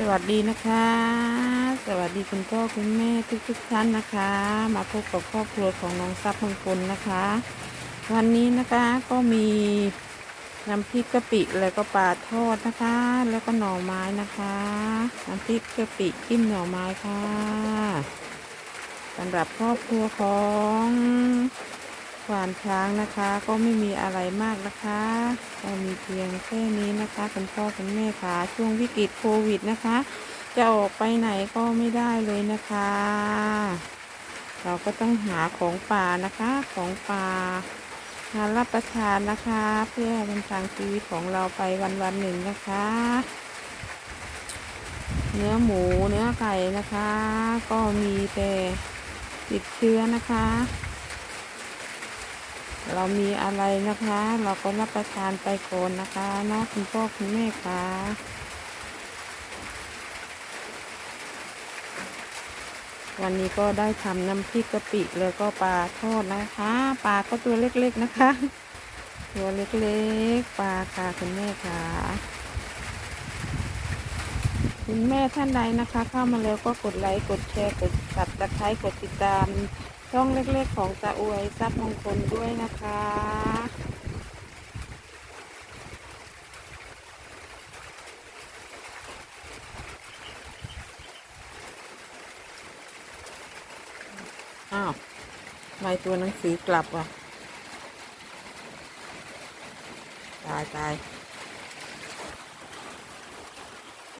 สวัสดีนะคะ สวัสดีคุณพ่อคุณแม่ทุกทุกท่านนะคะ มาพบกับครอบครัวของน้องซับมงคลนะคะ วันนี้นะคะก็มีน้ำพริกกะปิแล้วก็ปลาทอดนะคะ แล้วก็หน่อไม้นะคะ น้ำพริกกะปิจิ้มหน่อไม้ค่ะสำหรับครอบครัวของ ขวานช้างนะคะ ก็ไม่มีอะไรมากนะคะก็มีเพียงแค่นี้นะคะคุณพ่อคุณแม่ค่ะช่วงวิกฤตโควิดนะคะ จะออกไปไหนก็ไม่ได้เลยนะคะ เราก็ต้องหาของป่านะคะ ของป่าหารับประทานนะคะ เพื่อดำทางชีวิตของเราไปวันวันหนึ่งนะคะ เนื้อหมูเนื้อไก่นะคะ ก็มีแต่ติดเชื้อนะคะ เรามีอะไรนะคะ เราก็รับประทานไปก่อนนะคะเนาะคุณพ่อคุณแม่คะวันนี้ก็ได้ทำน้ำพริกกะปิแล้วก็ปลาทอดนะคะ ปลาก็ตัวเล็กๆนะคะ ตัวเล็กๆปลาค่ะคุณแม่ค่ะคุณแม่ท่านใดนะคะ เข้ามาแล้วก็กดไลค์กดแชร์กดสับตะไคร้กดติดตาม ช่องเล็กๆของตาอวยทรัพย์มงคลด้วยนะคะ อ้าวทำไมตัวหนังสือกลับวะตายตาย